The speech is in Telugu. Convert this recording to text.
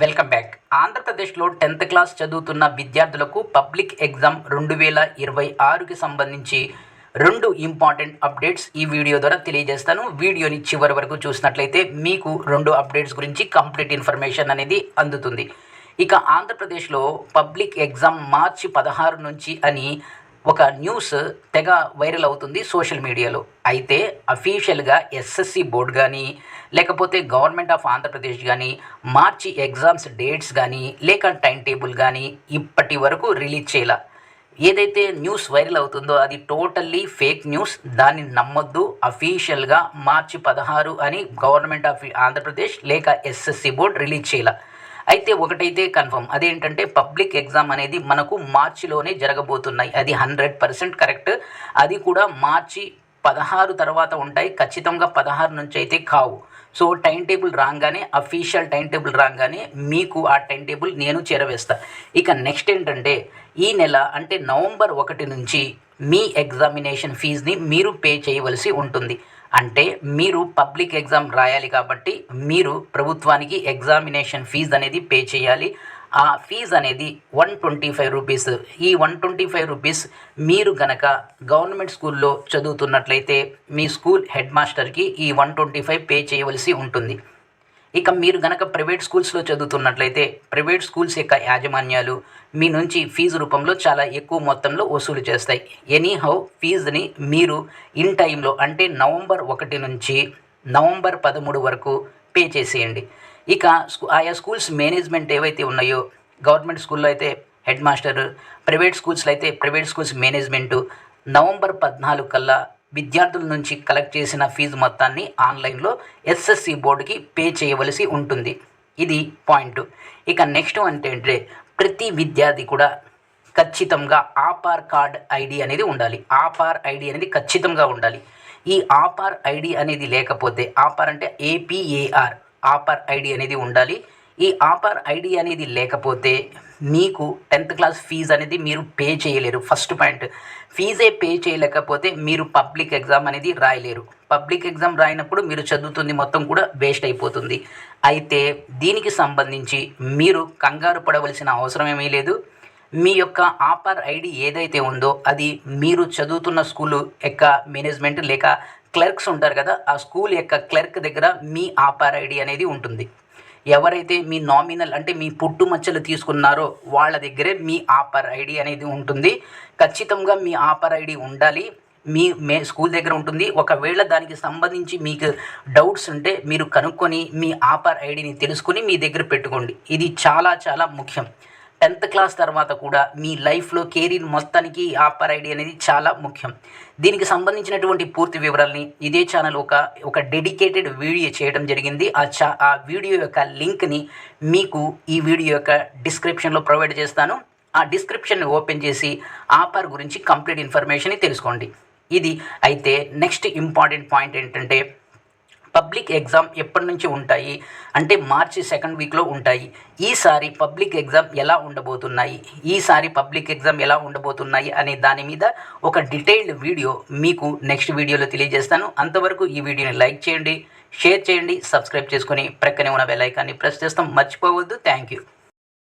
Welcome back. ఆంధ్రప్రదేశ్లో టెన్త్ క్లాస్ చదువుతున్న విద్యార్థులకు పబ్లిక్ ఎగ్జామ్ రెండు వేల ఇరవై ఆరుకి సంబంధించి రెండు ఇంపార్టెంట్ అప్డేట్స్ ఈ వీడియో ద్వారా తెలియజేస్తాను. వీడియోని చివరి వరకు చూసినట్లయితే మీకు రెండు అప్డేట్స్ గురించి కంప్లీట్ ఇన్ఫర్మేషన్ అనేది అందుతుంది. ఇక ఆంధ్రప్రదేశ్లో పబ్లిక్ ఎగ్జామ్ మార్చి పదహారు నుంచి అని ఒక న్యూస్ తెగ వైరల్ అవుతుంది సోషల్ మీడియాలో. అయితే అఫీషియల్గా ఎస్ఎస్సి బోర్డు కానీ లేకపోతే గవర్నమెంట్ ఆఫ్ ఆంధ్రప్రదేశ్ కానీ మార్చి ఎగ్జామ్స్ డేట్స్ కానీ లేక టైం టేబుల్ కానీ ఇప్పటి వరకు రిలీజ్ చేయాల. ఏదైతే న్యూస్ వైరల్ అవుతుందో అది టోటల్లీ ఫేక్ న్యూస్. దాన్ని నమ్మొద్దు. అఫీషియల్గా మార్చి పదహారు అని గవర్నమెంట్ ఆఫ్ ఆంధ్రప్రదేశ్ లేక ఎస్ఎస్సి బోర్డు రిలీజ్ చేయాల. అయితే ఒకటైతే కన్ఫర్మ్. అదేంటంటే పబ్లిక్ ఎగ్జామ్ అనేది మనకు మార్చిలోనే జరగబోతున్నాయి. అది హండ్రెడ్ పర్సెంట్ కరెక్ట్. అది కూడా మార్చి పదహారు తర్వాత ఉంటాయి. ఖచ్చితంగా పదహారు నుంచి అయితే కావు. సో టైం టేబుల్ రాగానే అఫీషియల్ టైం టేబుల్ రాగానే మీకు ఆ టైం టేబుల్ నేను చేరవేస్తా. ఇక నెక్స్ట్ ఏంటంటే ఈ నెల అంటే నవంబర్ ఒకటి నుంచి మీ ఎగ్జామినేషన్ ఫీజుని మీరు పే చేయవలసి ఉంటుంది. అంటే మీరు పబ్లిక్ ఎగ్జామ్ రాయాలి కాబట్టి మీరు ప్రభుత్వానికి ఎగ్జామినేషన్ ఫీజు అనేది పే చేయాలి. ఆ ఫీజు అనేది వన్ ట్వంటీ ఫైవ్ రూపీస్. ఈ వన్ ట్వంటీ ఫైవ్ రూపీస్ మీరు గనక గవర్నమెంట్ స్కూల్లో చదువుతున్నట్లయితే మీ స్కూల్ హెడ్ మాస్టర్కి ఈ వన్ ట్వంటీ ఫైవ్ పే చేయవలసి ఉంటుంది. ఇక మీరు గనక ప్రైవేట్ స్కూల్స్లో చదువుతున్నట్లయితే ప్రైవేట్ స్కూల్స్ యొక్క యాజమాన్యాలు మీ నుంచి ఫీజు రూపంలో చాలా ఎక్కువ మొత్తంలో వసూలు చేస్తాయి. ఎనీహౌ ఫీజుని మీరు ఇన్ టైంలో అంటే నవంబర్ ఒకటి నుంచి నవంబర్ పదమూడు వరకు పే చేసేయండి. ఇక ఆయా స్కూల్స్ మేనేజ్మెంట్ ఏవైతే ఉన్నాయో గవర్నమెంట్ స్కూల్లో అయితే హెడ్ మాస్టర్ ప్రైవేట్ స్కూల్స్లో అయితే ప్రైవేట్ స్కూల్స్ మేనేజ్మెంటు నవంబర్ పద్నాలుగు కల్లా విద్యార్థుల నుంచి కలెక్ట్ చేసిన ఫీజు మొత్తాన్ని ఆన్లైన్లో ఎస్ఎస్సి బోర్డుకి పే చేయవలసి ఉంటుంది. ఇది పాయింట్. ఇక నెక్స్ట్ అంటే ప్రతి విద్యార్థి కూడా ఖచ్చితంగా ఆపార్ కార్డ్ ఐడి అనేది ఉండాలి. ఆపార్ ఐడి అనేది ఖచ్చితంగా ఉండాలి. ఈ ఆపార్ ఐడి అనేది లేకపోతే ఆపార్ అంటే ఏపీఏఆర్ ఆపార్ ఐడి అనేది ఉండాలి. ఈ ఆపర్ ఐడి అనేది లేకపోతే మీకు టెన్త్ క్లాస్ ఫీజు అనేది మీరు పే చేయలేరు. First point. ఫీజే పే చేయలేకపోతే మీరు పబ్లిక్ ఎగ్జామ్ అనేది రాయలేరు. పబ్లిక్ ఎగ్జామ్ రాయినప్పుడు మీరు చదువుతుంది మొత్తం కూడా వేస్ట్ అయిపోతుంది. అయితే దీనికి సంబంధించి మీరు కంగారు పడవలసిన అవసరం ఏమీ లేదు. మీ యొక్క ఆపర్ ఐడి ఏదైతే ఉందో అది మీరు చదువుతున్న స్కూలు యొక్క మేనేజ్మెంట్ లేక క్లర్క్స్ ఉంటారు కదా ఆ స్కూల్ యొక్క క్లర్క్ దగ్గర మీ ఆపర్ ఐడి అనేది ఉంటుంది. ఎవరైతే మీ నామినల్ అంటే మీ పుట్టుమచ్చలు తీసుకున్నారో వాళ్ళ దగ్గరే మీ ఆపర్ ఐడి అనేది ఉంటుంది. ఖచ్చితంగా మీ ఆపర్ ఐడి ఉండాలి. మీ మే స్కూల్ దగ్గర ఉంటుంది. ఒకవేళ దానికి సంబంధించి మీకు డౌట్స్ ఉంటే మీరు కనుక్కొని మీ ఆపర్ ఐడిని తెలుసుకుని మీ దగ్గర పెట్టుకోండి. ఇది చాలా చాలా ముఖ్యం. టెన్త్ క్లాస్ తర్వాత కూడా మీ లైఫ్లో కెరీర్ మొత్తానికి ఆపర్ ఐడి అనేది చాలా ముఖ్యం. దీనికి సంబంధించినటువంటి పూర్తి వివరాల్ని ఇదే ఛానల్ ఒక ఒక డెడికేటెడ్ వీడియో చేయడం జరిగింది. ఆ చా ఆ వీడియో యొక్క లింక్ని మీకు ఈ వీడియో యొక్క డిస్క్రిప్షన్లో ప్రొవైడ్ చేస్తాను. ఆ డిస్క్రిప్షన్ ఓపెన్ చేసి ఆపర్ గురించి కంప్లీట్ ఇన్ఫర్మేషన్ తెలుసుకోండి. ఇది అయితే నెక్స్ట్ ఇంపార్టెంట్ పాయింట్ ఏంటంటే పబ్లిక్ ఎగ్జామ్ ఎప్పటి నుంచి ఉంటాయి? అంటే మార్చి సెకండ్ వీక్లో ఉంటాయి. ఈసారి పబ్లిక్ ఎగ్జామ్ ఎలా ఉండబోతున్నాయి? ఈసారి పబ్లిక్ ఎగ్జామ్ ఎలా ఉండబోతున్నాయి? అనే దాని మీద ఒక డీటెయిల్డ్ వీడియో మీకు నెక్స్ట్ వీడియోలో తెలియజేస్తాను. అంతవరకు ఈ వీడియోని లైక్ చేయండి షేర్ చేయండి సబ్స్క్రైబ్ చేసుకొని ప్రక్కనే ఉన్న బెల్ ఐకాన్ని ప్రెస్ చేస్తాం. మర్చిపోవద్దు. Thank you.